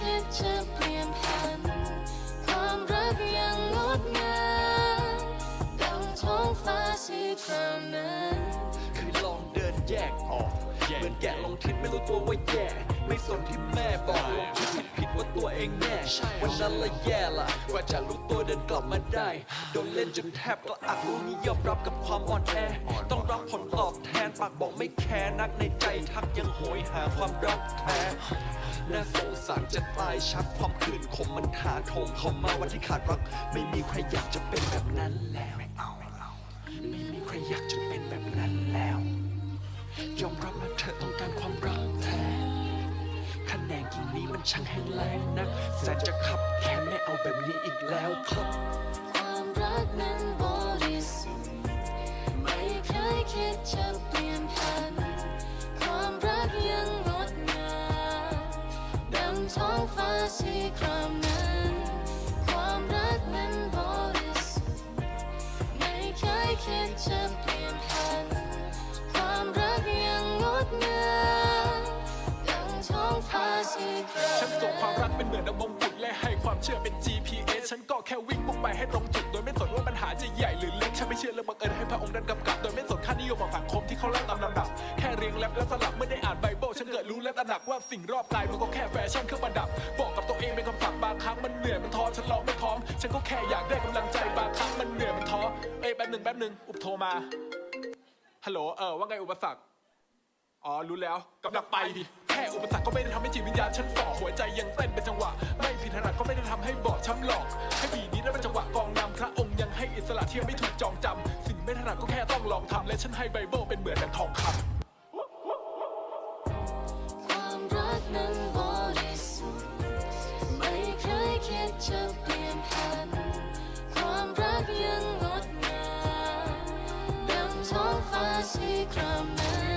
คิดจะเปลี่ยนพัน ความรักยังงดงามดังท้องฟ้าสีครามนั้นเคยลองเดินแยกออก เหมือนแกะลงทิศไม่รู้ตัวว่าแย่ ไม่สนที่แม่บอกลงคิดผิดผิดว่าตัวเองแน่วันนั้นละแย่ละกว่าจะรู้ตัวเดินกลับมาได้ โดนเล่นจนแทบก็อักรู้นี้ยอมรับกับความอ่อนแอ ต้องรับผลตอบแท ปากบอกไม่แคร์นักในใจทักยังโหยหาความรักแท้น่าสงสารจะตายชักความคืนคมมันถาโถมเข้ามาวันที่ขาดรัก ไม่มีใครอยากจะเป็นแบบนั้นแล้วไม่เอาเอาไม่มีใครอยากจะเป็นแบบนั้นแล้วยอมรับนะเธอต้องการความรักแท้คะแนนกิ่งนี้มันช่างแห้งแล้งนักแสนจะขับแค้นไม่เอาแบบนี้อีกแล้วครับ ความรักนั้นบริ ฟ้าสีครามนั้น ความรักนั้นบริสุทธิ์ไม่เคยคิดจะเปลี่ยนพัน ความรักยังงดงามดังท้องฟ้าสีครามฉันส่งความรักเป็นเหมือนดังมงกุฎและให้ความเชื่อเป็น GPS ฉันก็แค่วิ่งมุ่งไปให้ตรงจุด โดยไม่สนว่าปัญหาจะใหญ่หรือเล็กฉันไม่เชื่อเรื่องบังเอิญให้พระองค์นั้นกำกับ โดยไม่สนค่านิยมของสังคมที่เขาเล่าตามลำดับ แค่เรียงแรปและสลับไม่ได้อ่านไบเบิลฉันเกิดรู้และตระหนักว่าสิ่งรอบกายมันก็แค่แฟชั่นเครื่องประดับ บอกกับตัวเองเป็นคำสั่งบางครั้งมันเหนื่อยมันท้อฉันร้องไม่ท้อง ฉันก็แค่อยากได้กำลังใจบางครั้งมันเหนื่อยมันท้อเอ้ยแป๊บหนึ่งแป๊บหนึ่งอุปโทรมาฮัลโหลเออว่าไงอุปสรรคอ๋อรู้แล้วกำลังไปดิแค่อุปสรรคก็ไม่ได้ทำให้จิตวิญญาณฉันฝ่อหัวใจยังเต้นเป็นจังหวะ ไม่ผิดถนัดก็ไม่ได้ทำให้บอบช้ำหลอกให้บีนี้ได้เป็นจังหวะกองนำพระองค์ยังให้อิสระเที่ยงไม่ถูกจองจำสิ่งไม่ถนัดก็แค่ต้องลองทำและฉันให้ไบเบิลเป็นเหมือนดังทองคำ จะเปลี่ยนผัน ความรักยังงดงามดังท้องฟ้าสีครามนั้